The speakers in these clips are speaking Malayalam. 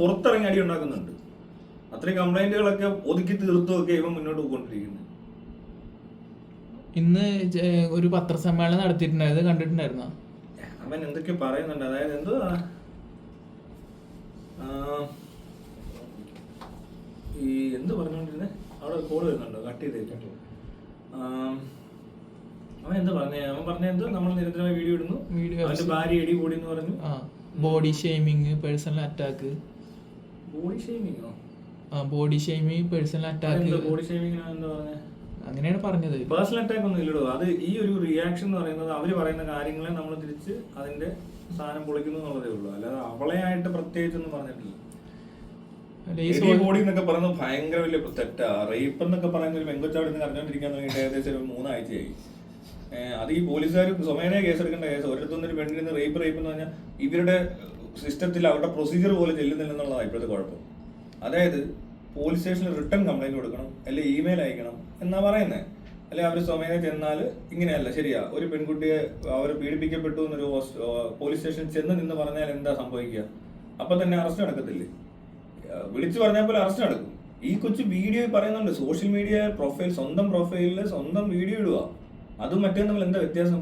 പുറത്തിറങ്ങി അടി ഉണ്ടാക്കുന്നുണ്ട്. അത്രയും കംപ്ലൈന്റുകളൊക്കെ ഒതുക്കി തീർത്തുമൊക്കെ ഇവ മുന്നോട്ട് പോയിക്കൊണ്ടിരിക്കുന്നത് ഇന്ന് ഒരു പത്രസമ്മേളനം നടത്തിയിട്ടുണ്ടായത് കണ്ടിട്ടുണ്ടായിരുന്നോ? അവൻ എന്തൊക്കെ പറയുന്നുണ്ട്? അതായത് എന്തോ ഈ എന്ത് പറഞ്ഞോണ്ടിരുന്നേ അവിടെ കോൾ വരുന്നുണ്ടോ? കട്ട് ചെയ്ത് അവൻ എന്താ പറഞ്ഞേ? അവൻ പറഞ്ഞ എന്തോ നമ്മൾ നിരന്തരമായി വീഡിയോ ഇടുന്നു. അവന്റെ ഭാര്യ ഇടി കൂടി എന്ന് പറഞ്ഞു. ആ. Body shaming personal attack body ഷെയ്മിങ്ങോ ആ body shaming personal attack body shaming എന്താ പറഞ്ഞേ? അങ്ങനെയാണ് പറഞ്ഞത്. പേഴ്സണൽ അറ്റാക്ക് ഒന്നും ഇല്ലടോ. അത് ഈ ഒരു റിയാക്ഷൻ എന്ന് പറയുന്നത് അവർ പറയുന്ന കാര്യങ്ങളെ നമ്മൾ തിരിച്ച് അതിന്റെ സാധനം പൊളിക്കുന്നു എന്നുള്ളതേ ഉള്ളൂ. അല്ലാതെ അവളെ ആയിട്ട് പ്രത്യേകിച്ചൊന്നും പറഞ്ഞിട്ടില്ല. ബോഡി എന്നൊക്കെ പറയുന്നത് ഭയങ്കര വലിയ തെറ്റാ. റേപ്പ് എന്നൊക്കെ പറയുന്ന ഒരു പെങ്കൊച്ചവിടെ നിന്ന് കറഞ്ഞോണ്ടിരിക്കാൻ തുടങ്ങിയിട്ട് ഏകദേശം ഒരു മൂന്നാഴ്ചയായി. അത് ഈ പോലീസുകാർ സ്വമേനെ കേസെടുക്കേണ്ട കേസ്. ഒരിടത്തുനിന്ന് ഒരു പെണ്ണിന് റേപ്പ് റേപ്പ് എന്ന് പറഞ്ഞാൽ ഇവരുടെ സിസ്റ്റത്തിൽ അവരുടെ പ്രൊസീജിയർ പോലെ ചെല്ലുന്നില്ലെന്നുള്ളതാണ് ഇപ്പോഴത്തെ കുഴപ്പം. അതായത് പോലീസ് സ്റ്റേഷനിൽ റിട്ടേൺ കംപ്ലൈന്റ് കൊടുക്കണം അല്ലെങ്കിൽ ഇമെയിൽ അയക്കണം എന്നാ പറയുന്നത് അല്ലെ അവർ സ്വമേനെ ചെന്നാൽ ഇങ്ങനെയല്ല ശരിയാ. ഒരു പെൺകുട്ടിയെ അവർ പീഡിപ്പിക്കപ്പെട്ടു എന്നൊരു പോലീസ് സ്റ്റേഷനിൽ ചെന്ന് നിന്ന് പറഞ്ഞാൽ എന്താ സംഭവിക്കുക? അപ്പൊ തന്നെ അറസ്റ്റ് നടക്കത്തില്ലേ? വിളിച്ചു പറഞ്ഞാൽ പോലെ അറസ്റ്റ് നടക്കും. ഈ കൊച്ചു വീഡിയോ പറയുന്നുണ്ട് സോഷ്യൽ മീഡിയ പ്രൊഫൈൽ സ്വന്തം പ്രൊഫൈലിൽ സ്വന്തം വീഡിയോ ഇടുക. അതും മറ്റേ തമ്മിൽ എന്താ വ്യത്യാസം?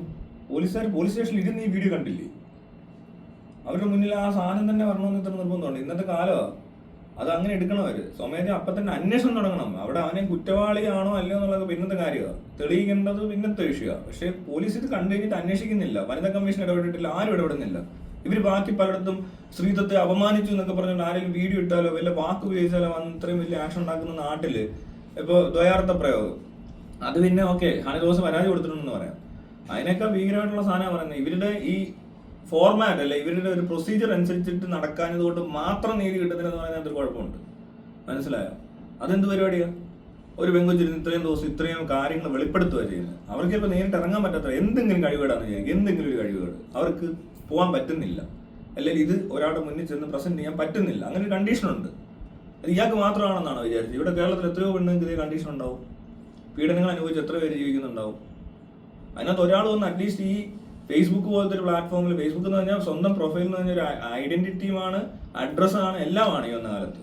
പോലീസുകാർ പോലീസ് സ്റ്റേഷനിൽ ഇരുന്ന് ഈ വീഡിയോ കണ്ടില്ലേ? അവരുടെ മുന്നിൽ ആ സാധനം തന്നെ വരണമെന്ന് ഇത്ര നിർബന്ധമുണ്ട് ഇന്നത്തെ കാലമാണ് അത് അങ്ങനെ എടുക്കണം അവർ. സ്വമേധ അപ്പൊ തന്നെ അന്വേഷണം തുടങ്ങണം. അവിടെ അവനെ കുറ്റവാളിയാണോ അല്ലയോ എന്നുള്ളത് പിന്നത്തെ കാര്യമാണ് തെളിയിക്കേണ്ടത് പിന്നത്തെ വിഷയമാണ് പക്ഷെ പോലീസ് ഇത് കണ്ടു കഴിഞ്ഞിട്ട് അന്വേഷിക്കുന്നില്ല. വനിതാ കമ്മീഷൻ ഇടപെട്ടിട്ടില്ല. ആരും ഇടപെടുന്നില്ല. ഇവർ ബാക്കി പലയിടത്തും സ്ത്രീത്വത്തെ അപമാനിച്ചു എന്നൊക്കെ പറഞ്ഞുകൊണ്ട് ആരെങ്കിലും വീഡിയോ ഇട്ടാലോ വല്ല വാക്ക് ഉപയോഗിച്ചാലോ അത്രയും വലിയ ആക്ഷൻ ഉണ്ടാക്കുന്ന നാട്ടിൽ. ഇപ്പൊ ദ്വയാർത്ഥ പ്രയോഗം. അത് പിന്നെ ഓക്കെ ഹണിദോസ് പരാതി കൊടുത്തിട്ടുണ്ടെന്ന് പറയാം. അതിനൊക്കെ ഭീകരമായിട്ടുള്ള സാധനം പറയുന്നത് ഇവരുടെ ഈ ഫോർമാറ്റ് അല്ലെ ഇവരുടെ ഒരു പ്രൊസീജിയർ അനുസരിച്ചിട്ട് നടക്കാഞ്ഞത് കൊണ്ട് മാത്രം നീതി കിട്ടുന്നില്ലെന്ന് പറയുന്നത് ഒരു കുഴപ്പമുണ്ട്. മനസ്സിലായോ? അതെന്ത് പരിപാടിയാ? ഒരു പെങ്കുച്ചിരി ഇത്രയും ദിവസം ഇത്രയും കാര്യങ്ങൾ വെളിപ്പെടുത്തുക ചെയ്യുന്നത്. അവർക്ക് ചിലപ്പോൾ നേരിട്ട് ഇറങ്ങാൻ പറ്റാത്ത എന്തെങ്കിലും കഴിവുകേടാന്ന് ചെയ്യുക എന്തെങ്കിലും ഒരു കഴിവുകേട്. അവർക്ക് പോകാൻ പറ്റുന്നില്ല. അല്ലെങ്കിൽ ഇത് ഒരാളുടെ മുന്നിൽ ചെന്ന് പ്രസന്റ് ചെയ്യാൻ പറ്റുന്നില്ല. അങ്ങനെ ഒരു കണ്ടീഷൻ ഉണ്ട്. അത് ഇയാൾക്ക് മാത്രമാണെന്നാണ് വിചാരിച്ചത്? ഇവിടെ കേരളത്തിൽ എത്രയോ പെണ്ണുങ്ങൾക്ക് ഇതേ കണ്ടീഷൻ ഉണ്ടാവും. പീഡനങ്ങൾ അനുഭവിച്ച് എത്ര പേര് ജീവിക്കുന്നുണ്ടാവും? അതിനകത്ത് ഒരാൾ വന്ന് അറ്റ്ലീസ്റ്റ് ഈ ഫേസ്ബുക്ക് പോലത്തെ ഒരു പ്ലാറ്റ്ഫോമിൽ ഫേസ്ബുക്ക് എന്ന് പറഞ്ഞാൽ സ്വന്തം പ്രൊഫൈൽ എന്ന് പറഞ്ഞാൽ ഒരു ഐഡന്റിറ്റിയുമാണ് അഡ്രസ്സാണ് എല്ലാമാണ് ഈ വന്ന കാലത്ത്.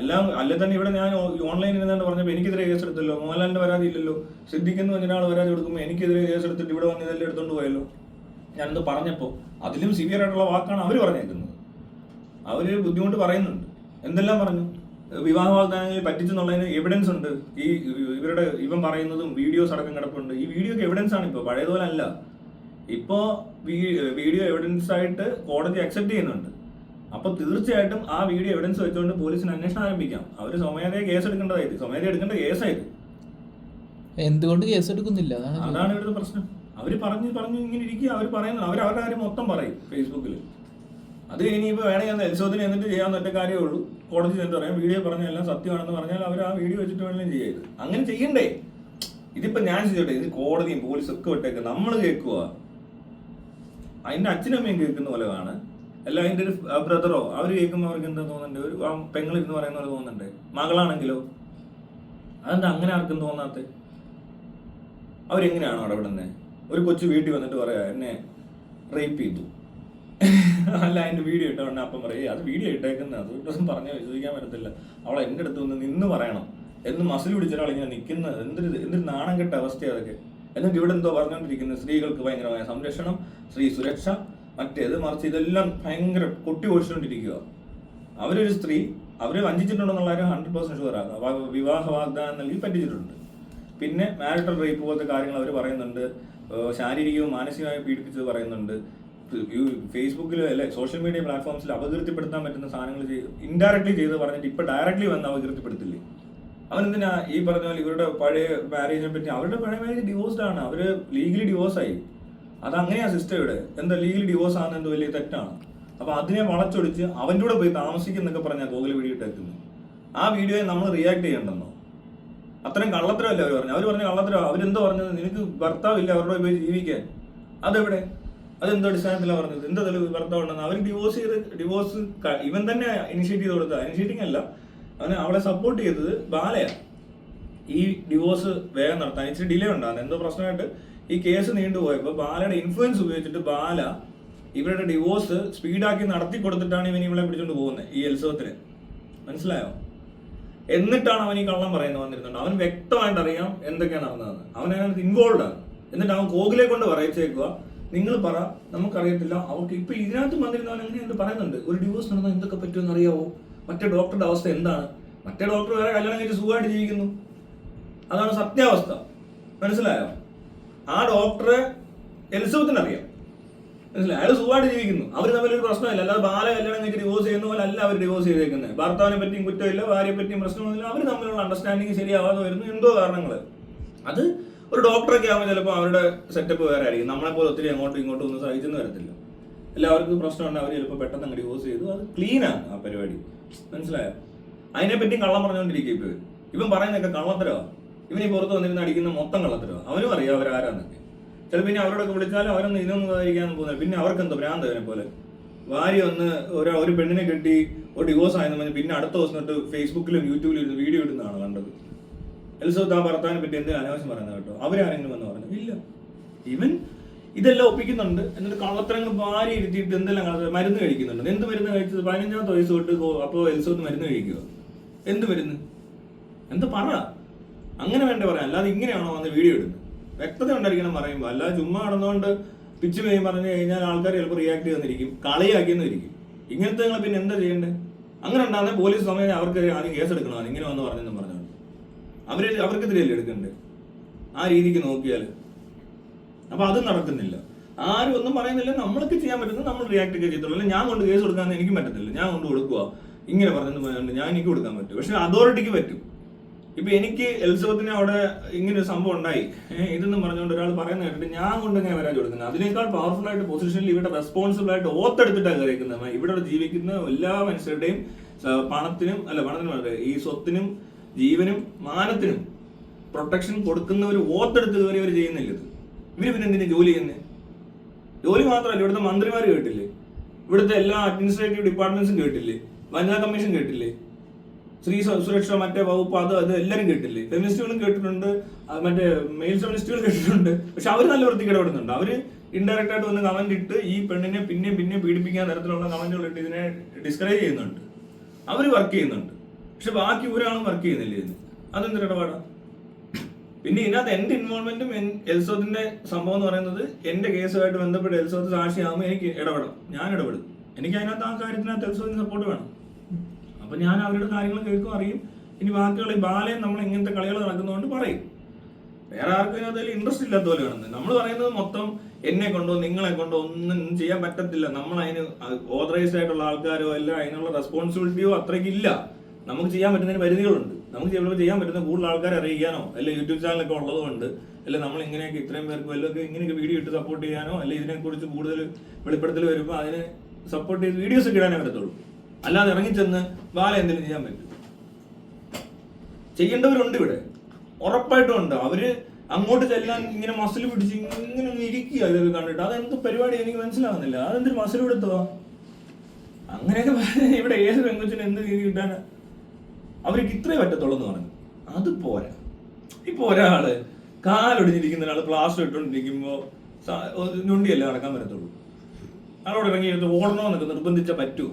എല്ലാം അല്ലെ തന്നെ ഇവിടെ ഞാൻ ഓൺലൈനിൽ ഇരുന്നാണ്ട് പറഞ്ഞപ്പോൾ എനിക്കെതിരെ കേസ് എടുത്തല്ലോ മോഹൻലാലിന്റെ പരാതി ഇല്ലല്ലോ സിദ്ദിഖെന്ന് പറഞ്ഞ ഒരാൾ പരാതി കൊടുക്കുമ്പോൾ എനിക്കെതിരെ കേസ് എടുത്തിട്ട് ഇവിടെ വന്ന് ഇതെല്ലാം എടുത്തോണ്ട് പോയല്ലോ. ഞാനത് പറഞ്ഞപ്പോൾ അതിലും സിവിയർ ആയിട്ടുള്ള വാക്കാണ് അവർ പറഞ്ഞേക്കുന്നത്. അവർ ബുദ്ധിമുട്ട് പറയുന്നുണ്ട്. എന്തെല്ലാം പറഞ്ഞു? വിവാഹ വാഗ്ദാനങ്ങളിൽ പറ്റിച്ചെന്നുള്ളതിന് എവിഡൻസ് ഉണ്ട്. ഈ ഇവരുടെ ഇവൻ പറയുന്നതും വീഡിയോസ് അടക്കം കിടപ്പുണ്ട്. ഈ വീഡിയോ ഒക്കെ എവിഡൻസ് ആണ് ഇപ്പോൾ പഴയതുപോലെ അല്ല ഇപ്പോ വീഡിയോ എവിഡൻസ് ആയിട്ട് കോടതി അക്സെപ്റ്റ് ചെയ്യുന്നുണ്ട്. അപ്പോൾ തീർച്ചയായിട്ടും ആ വീഡിയോ എവിഡൻസ് വെച്ചുകൊണ്ട് പോലീസിന് അന്വേഷണം ആരംഭിക്കാം. അവർ സ്വമേധയെ കേസ് എടുക്കേണ്ടതായിട്ട് സ്വമേധയെ എടുക്കേണ്ട കേസായത് എന്തുകൊണ്ട് കേസ് എടുക്കുന്നില്ല? അതാണ് അതാണ് ഇവിടുത്തെ പ്രശ്നം. അവർ പറഞ്ഞു പറഞ്ഞു ഇങ്ങനെ ഇരിക്കുക. അവർ പറയുന്നത് അവർ അവരുടെ കാര്യം മൊത്തം പറയും. ഫേസ്ബുക്കിൽ അത് ഇനിയിപ്പോൾ വേണമെങ്കിൽ എൽസോദിന് എന്നിട്ട് ചെയ്യാവുന്ന ഒറ്റ കാര്യമേ ഉള്ളൂ. കോടതി ചെന്ന് പറയാം വീഡിയോ പറഞ്ഞ എല്ലാം സത്യമാണെന്ന് പറഞ്ഞാൽ അവർ ആ വീഡിയോ വെച്ചിട്ട് വേണമെങ്കിലും ചെയ്യരുത്. അങ്ങനെ ചെയ്യണ്ടേ. ഇതിപ്പോ ഞാൻ ചെയ്തോട്ടെ ഇത് കോടതിയും പോലീസും ഒക്കെ വിട്ടേക്ക് നമ്മൾ കേൾക്കുക അതിന്റെ അച്ഛനും അമ്മയും കേൾക്കുന്ന പോലെ കാണ്. അല്ല അതിന്റെ ഒരു ബ്രദറോ അവർ കേൾക്കുമ്പോൾ അവർക്ക് എന്താ തോന്നുന്നുണ്ട്? ഒരു പെങ്ങളിരുന്ന് പറയുന്ന പോലെ തോന്നുന്നുണ്ട്. മകളാണെങ്കിലോ? അതെന്താ അങ്ങനെ ആർക്കും തോന്നാത്ത? അവരെങ്ങനെയാണോ ഇടപെടുന്നത് ഒരു കൊച്ചു വീട്ടിൽ വന്നിട്ട് പറയാ എന്നെ റേപ്പ് ചെയ്തു. അല്ല അതിന്റെ വീഡിയോ ഇട്ടോണ്ട് അപ്പം പറയും അത് വീഡിയോ ഇട്ടേക്കുന്ന അത് ദിവസം പറഞ്ഞാൽ വിശ്വസിക്കാൻ പറ്റത്തില്ല. അവൾ എന്റെ അടുത്ത് വന്ന് നിന്ന് പറയണം. എന്ന് മസിൽ പിടിച്ച ഇങ്ങനെ നിൽക്കുന്ന എന്തൊരു എന്തൊരു നാണം കെട്ട അവസ്ഥ അതൊക്കെ. എന്നിട്ട് ഇവിടെ എന്തോ പറഞ്ഞുകൊണ്ടിരിക്കുന്നത് സ്ത്രീകൾക്ക് ഭയങ്കരമായ സംരക്ഷണം സ്ത്രീ സുരക്ഷ മറ്റേത് മറിച്ച് ഇതെല്ലാം ഭയങ്കര കൊട്ടി ഓടിച്ചുകൊണ്ടിരിക്കുക അവരൊരു സ്ത്രീ അവരെ വഞ്ചിച്ചിട്ടുണ്ടെന്നുള്ള കാര്യം ഹൺഡ്രഡ് ഷുവർ ആകാം വിവാഹ വാഗ്ദാനം നൽകി പറ്റിച്ചിട്ടുണ്ട്. പിന്നെ മാരിറ്റൽ റേപ്പ് പോലത്തെ കാര്യങ്ങൾ അവർ പറയുന്നുണ്ട്. ശാരീരികവും മാനസികമായും പീഡിപ്പിച്ചത് പറയുന്നുണ്ട്. ഫേസ്ബുക്കിൽ അല്ലെ സോഷ്യൽ മീഡിയ പ്ലാറ്റ്ഫോംസിൽ അപകീർത്തിപ്പെടുത്താൻ പറ്റുന്ന സാധനങ്ങൾ ഇൻഡയറക്ട്ലി ചെയ്ത് പറഞ്ഞിട്ട് ഇപ്പൊ ഡയറക്ട്ലി വന്ന് അപകീർത്തിപ്പെടുത്തില്ലേ? അവൻ എന്തിനാ ഈ പറഞ്ഞ പോലെ ഇവരുടെ പഴയ മാരേജിനെ പറ്റി അവരുടെ പഴയ മാരേജ് ഡിവോഴ്സ്ഡ് ആണ്. അവർ ലീഗലി ഡിവോഴ്സ് ആയി. അത് അങ്ങനെയാ സിസ്റ്റം ഇവിടെ. എന്താ ലീഗലി ഡിവോഴ്സ് ആണെന്ന് എന്ത് വലിയ തെറ്റാണ്. അപ്പൊ അതിനെ വളച്ചൊടിച്ച് അവന്റെ കൂടെ പോയി താമസിക്കുന്നൊക്കെ പറഞ്ഞാൽ വീഡിയോ ഇട്ടേക്കുന്നു ആ വീഡിയോയെ നമ്മൾ റിയാക്ട് ചെയ്യണ്ടെന്നോ? അത്രയും കള്ളത്തരമല്ല അവർ പറഞ്ഞു? അവർ പറഞ്ഞ കള്ളത്തരം അവരെന്തോ പറഞ്ഞത്? നിനക്ക് ഭർത്താവില്ല അവരുടെ പോയി ജീവിക്കാൻ. അതെവിടെ? അതെന്തോ അടിസ്ഥാനത്തിലാണ് പറഞ്ഞത്? എന്താ തെളിവ് ഭർത്താവ് ഉണ്ടെന്ന് അവർ ഡിവോഴ്സ് ചെയ്ത് ഡിവോഴ്സ് ഇവൻ തന്നെ ഇനിഷ്യേറ്റ് ചെയ്ത് കൊടുത്ത ഇനിഷ്യേറ്റിംഗ് അല്ല. അവന് അവളെ സപ്പോർട്ട് ചെയ്തത് ബാലയാണ് ഈ ഡിവോഴ്സ് വേഗം നടത്താൻ. ഇച്ചിരി ഡിലേ ഉണ്ടാകുന്നത് എന്തോ പ്രശ്നമായിട്ട് ഈ കേസ് നീണ്ടുപോയപ്പോൾ ബാലയുടെ ഇൻഫ്ലുവൻസ് ഉപയോഗിച്ചിട്ട് ബാല ഇവരുടെ ഡിവോഴ്സ് സ്പീഡാക്കി നടത്തി കൊടുത്തിട്ടാണ് ഇവൻ ഇവളെ പിടിച്ചോണ്ട് പോകുന്നത് ഈ ഉത്സവത്തിന് മനസ്സിലായോ? എന്നിട്ടാണ് അവൻ ഈ കള്ളം പറയുന്നത് വന്നിരുന്നുണ്ട് അവൻ വ്യക്തമായിട്ട് അറിയാം എന്തൊക്കെയാണ് നടന്നതെന്ന്. അവൻ അതിനകത്ത് ഇൻവോൾവ് ആണ്. എന്നിട്ട് അവൻ കോകിലെ കൊണ്ട് പറയിച്ചേക്കുക നിങ്ങൾ പറ നമുക്കറിയത്തില്ല. അവർക്ക് ഇപ്പൊ ഇതിനകത്ത് വന്നിരുന്നവൻ എന്ത് പറയുന്നുണ്ട്? ഒരു ഡിവോഴ്സ് നടന്നാൽ എന്തൊക്കെ പറ്റുമെന്ന് അറിയാവോ മറ്റേ ഡോക്ടറുടെ അവസ്ഥ എന്താണ്? മറ്റേ ഡോക്ടർ വേറെ കല്യാണം കഴിച്ച് സുഖമായിട്ട് ജീവിക്കുന്നു. അതാണ് സത്യാവസ്ഥ. മനസ്സിലായോ? ആ ഡോക്ടറെ എലിസബത്തിന് അറിയാം മനസ്സിലായി? അയാൾ സുഖമായിട്ട് ജീവിക്കുന്നു. അവർ തമ്മിലൊരു പ്രശ്നമില്ല. അല്ലാതെ ബാല കല്യാണം കഴിച്ച് ഡിവോഴ്സ് ചെയ്യുന്ന പോലെ അല്ല അവർ ഡിവോഴ്സ് ചെയ്തേക്കുന്നത് ഭർത്താവിനെ പറ്റിയും കുറ്റമില്ല ഭാര്യയെ പറ്റിയും പ്രശ്നമൊന്നുമില്ല. അവർ തമ്മിലുള്ള അണ്ടർസ്റ്റാൻഡിങ് ശരിയാവാതെ വരുന്നു. എന്തോ കാരണങ്ങൾ അത് ഒരു ഡോക്ടറൊക്കെ ആകുമ്പോൾ ചിലപ്പോൾ അവരുടെ സെറ്റപ്പ് വേറെ ആയിരിക്കും. നമ്മളെ പോലെ ഒത്തിരി അങ്ങോട്ടും ഇങ്ങോട്ടും ഒന്നും സഹിച്ചെന്ന് വരത്തില്ല. എല്ലാവർക്കും പ്രശ്നമുണ്ട്. അവർ ചിലപ്പോൾ പെട്ടെന്ന് അങ്ങോട്ട് യൂസ് ചെയ്തു. അത് ക്ലീനാണ് ആ പരിപാടി. മനസ്സിലായോ? അതിനെപ്പറ്റി കള്ളം പറഞ്ഞുകൊണ്ടിരിക്കും ഇപ്പോൾ ഇവൻ. പറയുന്നൊക്കെ ഇവൻ ഈ പുറത്ത് വന്നിരുന്ന് അടിക്കുന്ന മൊത്തം കള്ളത്തരവാ. അവനും അറിയാം അവരാരാന്നൊക്കെ ചിലപ്പോൾ പിന്നെ അവരോടൊക്കെ വിളിച്ചാലും അവരൊന്നും ഇതൊന്നും ഇരിക്കാൻ പോകുന്നില്ല. പിന്നെ അവർക്ക് എന്തോ ഭ്രാന്ത് അവനെ പോലെ. ഭാര്യ ഒന്ന് ഒരു ഒരു പെണ്ണിനെ കെട്ടി ഒരു ഡിവോഴ്സ് ആയെന്ന് പറഞ്ഞ് പിന്നെ അടുത്ത ദിവസം തൊട്ട് ഫേസ്ബുക്കിലും യൂട്യൂബിലും വീഡിയോ ഇടുന്നതാണ് കണ്ടത്. എൽസോത്ത് ആ ഭർത്താവിനെ പറ്റി എന്തെങ്കിലും അനാവശ്യം പറയുന്നത് കേട്ടോ? അവരാരെങ്കിലും വന്ന് പറഞ്ഞു? ഇല്ല. ഇവൻ ഇതെല്ലാം ഒപ്പിക്കുന്നുണ്ട്. എന്നിട്ട് കള്ളത്തരങ്ങൾ ഭാര്യ ഇരുത്തിയിട്ട് എന്തെല്ലാം കള്ളത്തരം? മരുന്ന് കഴിക്കുന്നുണ്ട്. എന്ത് മരുന്ന് കഴിച്ചത്? പതിനഞ്ചാമത്തെ വയസ്സ് തൊട്ട് അപ്പോൾ എൽസോത്ത് മരുന്ന് കഴിക്കുക എന്ത് മരുന്ന്? എന്ത് പറ? അങ്ങനെ വേണ്ട പറയാം അല്ലാതെ ഇങ്ങനെയാണോ വന്ന് വീഡിയോ ഇടുന്നത്? വ്യക്തത ഉണ്ടായിരിക്കണം പറയുമ്പോൾ അല്ലാതെ ചുമ്മാ നടന്നുകൊണ്ട് പിച്ച് പോയി പറഞ്ഞു കഴിഞ്ഞാൽ ആൾക്കാർ ചിലപ്പോൾ റിയാക്ട് ചെയ്യുന്നിരിക്കും കളിയാക്കിയെന്ന് ഇരിക്കും ഇങ്ങനത്തെ നിങ്ങൾ പിന്നെ എന്താ ചെയ്യേണ്ടത് അങ്ങനെ ഉണ്ടാകുന്ന പോലീസ് സമയം അവർക്ക് ആദ്യം കേസ് എടുക്കണം ഇങ്ങനെ വന്ന് പറഞ്ഞെന്ന് പറഞ്ഞാൽ അവർ അവർക്കെതിരെയല്ലേ എടുക്കണ്ടേ? ആ രീതിക്ക് നോക്കിയാൽ അപ്പൊ അത് നടക്കുന്നില്ല. ആരും ഒന്നും പറയുന്നില്ല. നമ്മൾക്ക് ചെയ്യാൻ പറ്റുന്നത് നമ്മൾ റിയാക്ട് ഒക്കെ ചെയ്തോളൂ ഞാൻ കൊണ്ട് കേസ് കൊടുക്കാൻ എനിക്ക് പറ്റത്തില്ല. ഞാൻ കൊണ്ട് കൊടുക്കുക ഇങ്ങനെ പറഞ്ഞു പറഞ്ഞുകൊണ്ട് ഞാൻ എനിക്ക് കൊടുക്കാൻ പറ്റും. പക്ഷെ അതോറിറ്റിക്ക് പറ്റും. ഇപ്പൊ എനിക്ക് എൽസബത്തിന് അവിടെ ഇങ്ങനെ ഒരു സംഭവം ഉണ്ടായി. ഇതെന്ന് പറഞ്ഞുകൊണ്ട് ഒരാൾ പറയുന്ന കേട്ടിട്ട് ഞാൻ കൊണ്ട് ഇങ്ങനെ വരാൻ കൊടുക്കുന്നത് അതിനേക്കാൾ പവർഫുൾ ആയിട്ട് പൊസിഷനിൽ ഇവിടെ റെസ്പോൺസിബിൾ ആയിട്ട് ഓത്തെടുത്തിട്ടാണ് കയറിക്കുന്നത് ഇവിടെ ജീവിക്കുന്ന എല്ലാ മനുഷ്യരുടെയും പണത്തിനും അല്ല പണത്തിനും ഈ സ്വത്തിനും ജീവനും മാനത്തിനും പ്രൊട്ടക്ഷൻ കൊടുക്കുന്നവർ ഓത്തെടുത്ത് കയറിയവർ ചെയ്യുന്നില്ല ഇത്. ഇവർ പിന്നെ എന്തിനാ ജോലി ചെയ്യുന്നത് ജോലി മാത്രമല്ല ഇവിടുത്തെ മന്ത്രിമാർ കേട്ടില്ലേ? ഇവിടുത്തെ എല്ലാ അഡ്മിനിസ്ട്രേറ്റീവ് ഡിപ്പാർട്ട്മെന്റ്സും കേട്ടില്ലേ? വനിതാ കമ്മീഷൻ കേട്ടില്ലേ? സ്ത്രീ സുരക്ഷ മറ്റേ വകുപ്പ് അത് അത് എല്ലാവരും കേട്ടില്ലേ? ഫെമിനിസ്റ്റുകളും കേട്ടിട്ടുണ്ട് മറ്റേ മെയിൽ ഫെമിനിസ്റ്റുകൾ കേട്ടിട്ടുണ്ട്. പക്ഷെ അവർ നല്ല വൃത്തിക്ക് ഇടപെടുന്നുണ്ട്. അവർ ഇൻഡയറക്റ്റ് ആയിട്ട് വന്ന് കമന്റ് ഇട്ട് ഈ പെണ്ണിനെ പിന്നെയും പിന്നെയും പീഡിപ്പിക്കാൻ തരത്തിലുള്ള കമന്റുകൾ ഇട്ട് ഇതിനെ ഡിസ്കറേജ് ചെയ്യുന്നുണ്ട്. അവർ വർക്ക് ചെയ്യുന്നുണ്ട്. പക്ഷെ ബാക്കി ഒരാളും വർക്ക് ചെയ്യുന്നില്ല ഇന്ന് അതെന്തൊരു ഇടപാടാ? പിന്നെ ഇതിനകത്ത് എന്റെ ഇൻവോൾവ്മെന്റും എൽസോത്തിന്റെ സംഭവം എന്ന് പറയുന്നത് എന്റെ കേസുമായിട്ട് ബന്ധപ്പെട്ട് എൽസോത്ത് സാക്ഷിയാകുമ്പോൾ എനിക്ക് ഇടപെടാം ഞാൻ ഇടപെടും. എനിക്ക് അതിനകത്ത് ആ കാര്യത്തിനകത്ത് എൽസോത്തിന് സപ്പോർട്ട് വേണം. അപ്പൊ ഞാൻ അവരുടെ കാര്യങ്ങൾ കേൾക്കും അറിയും. ഇനി ബാക്കിയുള്ള ബാലയും നമ്മൾ ഇങ്ങനത്തെ കളികൾ നടക്കുന്നതുകൊണ്ട് പറയും. വേറെ ആർക്കും അതിനകത്ത് ഇൻട്രസ്റ്റ് ഇല്ലാത്ത പോലെ കാണുന്നത്. നമ്മൾ പറയുന്നത് മൊത്തം എന്നെ കൊണ്ടോ നിങ്ങളെ കൊണ്ടോ ഒന്നും ചെയ്യാൻ പറ്റത്തില്ല. നമ്മൾ അതിന് ഓതറൈസ്ഡ് ആയിട്ടുള്ള ആൾക്കാരോ അല്ല അതിനുള്ള റെസ്പോൺസിബിലിറ്റിയോ അത്രയ്ക്ക് ഇല്ല. നമുക്ക് ചെയ്യാൻ പറ്റുന്നതിന് പരിധികളുണ്ട്. നമുക്ക് ചിലപ്പോൾ ചെയ്യാൻ പറ്റുന്ന കൂടുതൽ ആൾക്കാരെ അറിയിക്കാനോ അല്ലെ യൂട്യൂബ് ചാനലൊക്കെ ഉള്ളതുകൊണ്ട് അല്ലെ നമ്മൾ ഇങ്ങനെയൊക്കെ ഇത്രയും പേർക്ക് വല്ലതൊക്കെ ഇങ്ങനെയൊക്കെ വീഡിയോ ഇട്ട് സപ്പോർട്ട് ചെയ്യാനോ അല്ലെ ഇതിനെക്കുറിച്ച് കൂടുതൽ വെളിപ്പെടുത്തൽ വരുമ്പോൾ അതിനെ സപ്പോർട്ട് ചെയ്ത് വീഡിയോസ് ഒക്കെ ഇടാനേ പറ്റത്തുള്ളൂ. അല്ലാതെ ഇറങ്ങിച്ചെന്ന് ബാല എന്തെങ്കിലും ചെയ്യാൻ പറ്റും. ചെയ്യേണ്ടവരുണ്ട് ഇവിടെ. ഉറപ്പായിട്ടും ഉണ്ട്. അവർ അങ്ങോട്ട് ചെല്ലാൻ ഇങ്ങനെ മസിൽ പിടിച്ച് ഇങ്ങനെ ഇരിക്കുക ഇതൊക്കെ കണ്ടിട്ട്. അതെന്ത് പരിപാടി എനിക്ക് മനസ്സിലാവുന്നില്ല. അതെന്തൊരു മസിൽ പിടുത്തോ അങ്ങനെയൊക്കെ ഇവിടെ ഏത് പെങ്കൊച്ചിന് എന്ത് രീതി കിട്ടാനാ? അവർക്ക് ഇത്രേ പറ്റത്തുള്ളൂ എന്ന് പറഞ്ഞു. അത് പോരാ. ഇപ്പൊ ഒരാൾ കാലൊടിഞ്ഞിരിക്കുന്ന ഒരാൾ പ്ലാസ്റ്റർ ഇട്ടുകൊണ്ടിരിക്കുമ്പോ ഞൊണ്ടിയല്ലേ നടക്കാൻ പറ്റത്തുള്ളൂ. ആളോട് ഇറങ്ങി ഓടണമെന്നൊക്കെ നിർബന്ധിച്ച പറ്റൂ.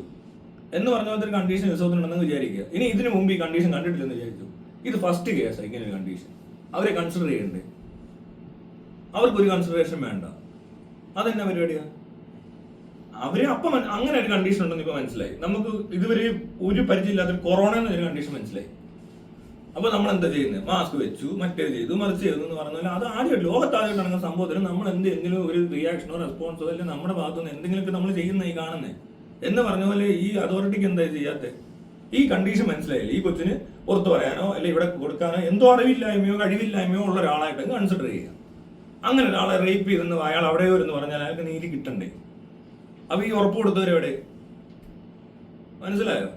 എന്ന് പറഞ്ഞ പോലത്തെ കണ്ടീഷൻ ഉത്സവത്തിനുണ്ടെന്ന് വിചാരിക്കുക. ഇനി ഇതിനു മുമ്പ് ഈ കണ്ടീഷൻ കണ്ടിട്ടില്ലെന്ന് വിചാരിച്ചു. ഇത് ഫസ്റ്റ് കേസാണ് ഇങ്ങനെ ഒരു കണ്ടീഷൻ അവരെ കൺസിഡർ ചെയ്യണ്ടേ? അവർക്കൊരു കൺസിഡറേഷൻ വേണ്ട. അതെന്നാ പരിപാടിയാ? അവർ അപ്പം അങ്ങനെ ഒരു കണ്ടീഷൻ ഉണ്ടെന്ന് ഇപ്പൊ മനസ്സിലായി. നമുക്ക് ഇതുവരെ ഒരു പരിചയമില്ലാത്ത കൊറോണ എന്നൊരു കണ്ടീഷൻ മനസ്സിലായി. അപ്പൊ നമ്മൾ എന്താ ചെയ്യുന്നത് മാസ്ക് വെച്ചു മറ്റേ ചെയ്തു മറിച്ച് ചെയ്തു എന്ന് പറഞ്ഞാൽ അത് ആദ്യമായിട്ട് ആദ്യം നടക്കുന്ന സംഭവത്തിന് നമ്മൾ എന്തെങ്കിലും ഒരു റിയാക്ഷനോ റെസ്പോൺസോ അല്ലെങ്കിൽ നമ്മുടെ ഭാഗത്തുനിന്ന് എന്തെങ്കിലുമൊക്കെ നമ്മൾ ചെയ്യുന്ന ഈ കാണുന്നത് എന്ന് പറഞ്ഞ പോലെ ഈ അതോറിറ്റിക്ക് എന്താ ചെയ്യാത്തത് ഈ കണ്ടീഷൻ മനസ്സിലായില്ല? ഈ കൊച്ചിന് പുറത്തു പറയാനോ അല്ലെ ഇവിടെ കൊടുക്കാനോ എന്തോ അറിവില്ലായ്മയോ കഴിവില്ലായ്മയോ ഉള്ള ഒരാളായിട്ട് കൺസിഡർ ചെയ്യുക അങ്ങനെ ഒരാളെ റേപ്പ് ചെയ്തെന്ന് അയാൾ അവിടെ വരുമെന്ന് പറഞ്ഞാൽ അയാൾക്ക് നീതി കിട്ടണ്ടേ? അപ്പൊ ഈ ഉറപ്പ് കൊടുത്തവരെവിടെ മനസ്സിലായോ?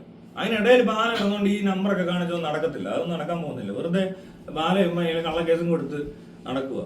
അതിനിടയിൽ ബാല കിടന്നുകൊണ്ട് ഈ നമ്പറൊക്കെ കാണിച്ചൊന്നും നടക്കത്തില്ല. അതൊന്നും നടക്കാൻ പോകുന്നില്ല. വെറുതെ ബാല കള്ളക്കേസും കൊടുത്ത് നടക്കുക